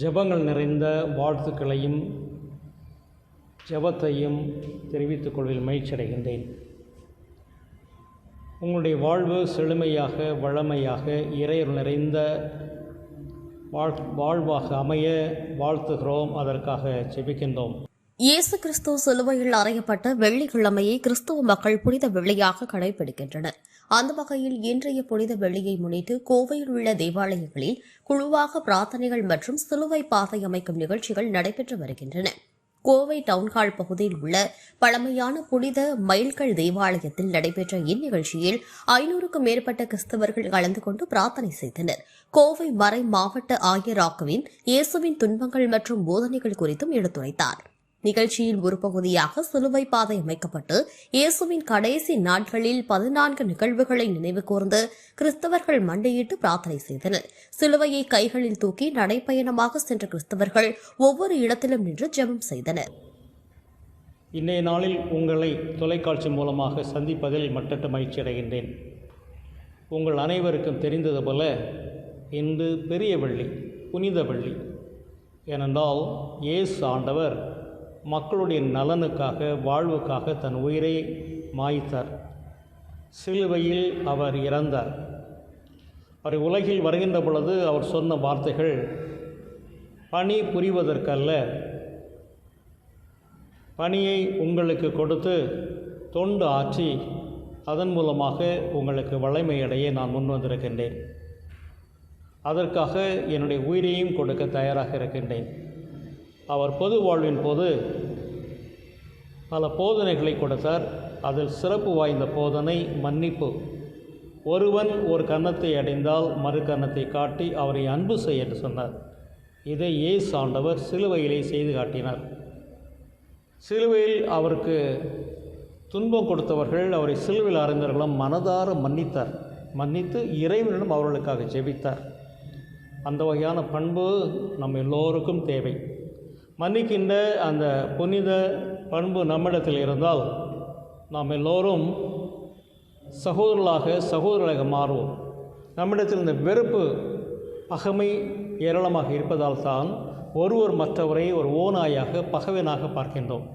ஜெபங்கள் நிறைந்த வாழ்த்துக்களையும் ஜெபத்தையும் தெரிவித்துக் கொள்வதில் மகிழ்ச்சியடைகின்றேன் உங்களுடைய வாழ்வு செழுமையாக வளமையாக இறையர் நிறைந்த வாழ் வாழ்வாக அமைய வாழ்த்துகிறோம். அதற்காக ஜெபிக்கின்றோம். இயேசு கிறிஸ்துவ சிலுவையில் அறையப்பட்ட வெள்ளிக்கிழமையை கிறிஸ்துவ மக்கள் புனித வெள்ளியாக கடைபிடிக்கின்றனர். அந்த வகையில் இன்றைய புனித வெள்ளியை முன்னிட்டு கோவையில் உள்ள தேவாலயங்களில் குழுவாக பிரார்த்தனைகள் மற்றும் சிலுவை பாதை அமைக்கும் நிகழ்ச்சிகள் நடைபெற்று வருகின்றன. கோவை டவுன்ஹால் பகுதியில் உள்ள பழமையான புனித மைல்கள் தேவாலயத்தில் நடைபெற்ற இந்நிகழ்ச்சியில் ஐநூறுக்கும் மேற்பட்ட கிறிஸ்தவர்கள் கலந்து கொண்டு பிரார்த்தனை செய்தனர். கோவை மறை மாவட்ட ஆயராக்குவின் இயேசுவின் துன்பங்கள் மற்றும் போதனைகள் குறித்தும் எடுத்துரைத்தார். நிகழ்ச்சியின் ஒரு பகுதியாக சிலுவை பாதை அமைக்கப்பட்டு இயேசுவின் கடைசி நாட்களில் பதினான்கு நிகழ்வுகளை நினைவு கூர்ந்து கிறிஸ்தவர்கள் மண்டையிட்டு பிரார்த்தனை செய்தனர். சிலுவையை கைகளில் தூக்கி நடைப்பயணமாக சென்ற கிறிஸ்தவர்கள் ஒவ்வொரு இடத்திலும் நின்று ஜெபம் செய்தனர். இன்றைய நாளில் உங்களை தொலைக்காட்சி மூலமாக சந்திப்பதில் மட்டற்ற மகிழ்ச்சி அடைகின்றேன். உங்கள் அனைவருக்கும் தெரிந்தது போல இன்று பெரிய வெள்ளி புனித வெள்ளி ஏனென்றால் இயேசு ஆண்டவர் மக்களுடைய நலனுக்காக வாழ்வுக்காக தன் உயிரை மாய்த்தார். சிலுவையில் அவர் இறந்தார். அவர் உலகில் வருகின்ற பொழுது அவர் சொன்ன வார்த்தைகள் பணி புரிவதற்கல்ல. பணியை உங்களுக்கு கொடுத்து தொண்டு ஆற்றி அதன் மூலமாக உங்களுக்கு வளமையடைய நான் முன் வந்திருக்கின்றேன். அதற்காக என்னுடைய உயிரையும் கொடுக்க தயாராக இருக்கின்றேன். அவர் பொது வாழ்வின் போது பல போதனைகளை கொடுத்தார். அதில் சிறப்பு வாய்ந்த போதனை மன்னிப்பு. ஒருவன் ஒரு கன்னத்தை அடைந்தால் மறு கன்னத்தை காட்டி அவரை அன்பு செய்ய என்று சொன்னார். இதை இயேசு ஆண்டவர் சிலுவையிலே செய்து காட்டினார். சிலுவையில் அவருக்கு துன்பம் கொடுத்தவர்கள் அவரை சிலுவையில் அறிந்தவர்களும் மனதார மன்னித்தார். மன்னித்து இறைவனிடம் அவர்களுக்காக ஜெபித்தார். அந்த வகையான பண்பு நம் எல்லோருக்கும் தேவை. மன்னிக்கின்ற அந்த புனித பண்பு நம்மிடத்தில் இருந்தால் நாம் எல்லோரும் சகோதரர்களாக சகோதரராக மாறுவோம். நம்மிடத்தில் இந்த வெறுப்பு பகமை ஏராளமாக இருப்பதால் தான் ஒருவர் மற்றவரை ஒரு ஓநாயாக பகவனாக பார்க்கின்றோம்.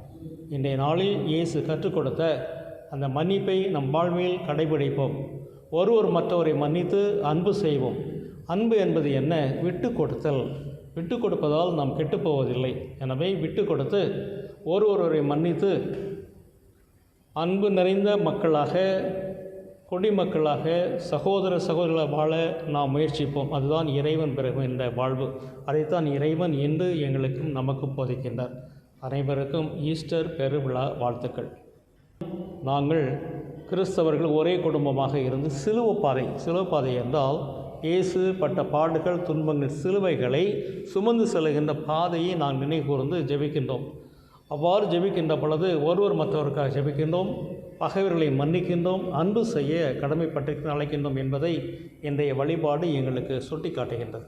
இன்றைய நாளில் இயேசு கற்றுக் கொடுத்த அந்த மன்னிப்பை நம் வாழ்வில் கடைபிடிப்போம். ஒருவர் மற்றவரை மன்னித்து அன்பு செய்வோம். அன்பு என்பது என்ன? விட்டு கொடுத்தல். விட்டு கொடுப்பதால் நாம் கெட்டுப் போவதில்லை எனவே விட்டு கொடுத்து ஒருவரை மன்னித்து அன்பு நிறைந்த மக்களாக குடிமக்களாக சகோதர சகோதரர்களாக வாழ நாம் முயற்சிப்போம். அதுதான் இறைவன் பெறுகின்ற வாழ்வு. அதைத்தான் இறைவன் என்று எங்களுக்கும் நமக்கும் போதிக்கின்றார். அனைவருக்கும் ஈஸ்டர் பெருவிழா வாழ்த்துக்கள். நாங்கள் கிறிஸ்தவர்கள் ஒரே குடும்பமாக இருந்து சிலுவ பாதை சிலுவ பாதை என்றால் இயேசு பட்ட பாடுகள் துன்பங்கள் சிலுவைகளை சுமந்து செல்கின்ற பாதையை நாம் நினைகூர்ந்து ஜெபிக்கின்றோம். அவ்வாறு ஜெபிக்கின்ற பொழுது ஒருவர் மற்றவருக்காக ஜெபிக்கின்றோம். பகைவர்களை மன்னிக்கின்றோம். அன்பு செய்ய கடமைப்பட்டு அழைக்கின்றோம் என்பதை இன்றைய வழிபாடு எங்களுக்கு சுட்டி காட்டுகின்றது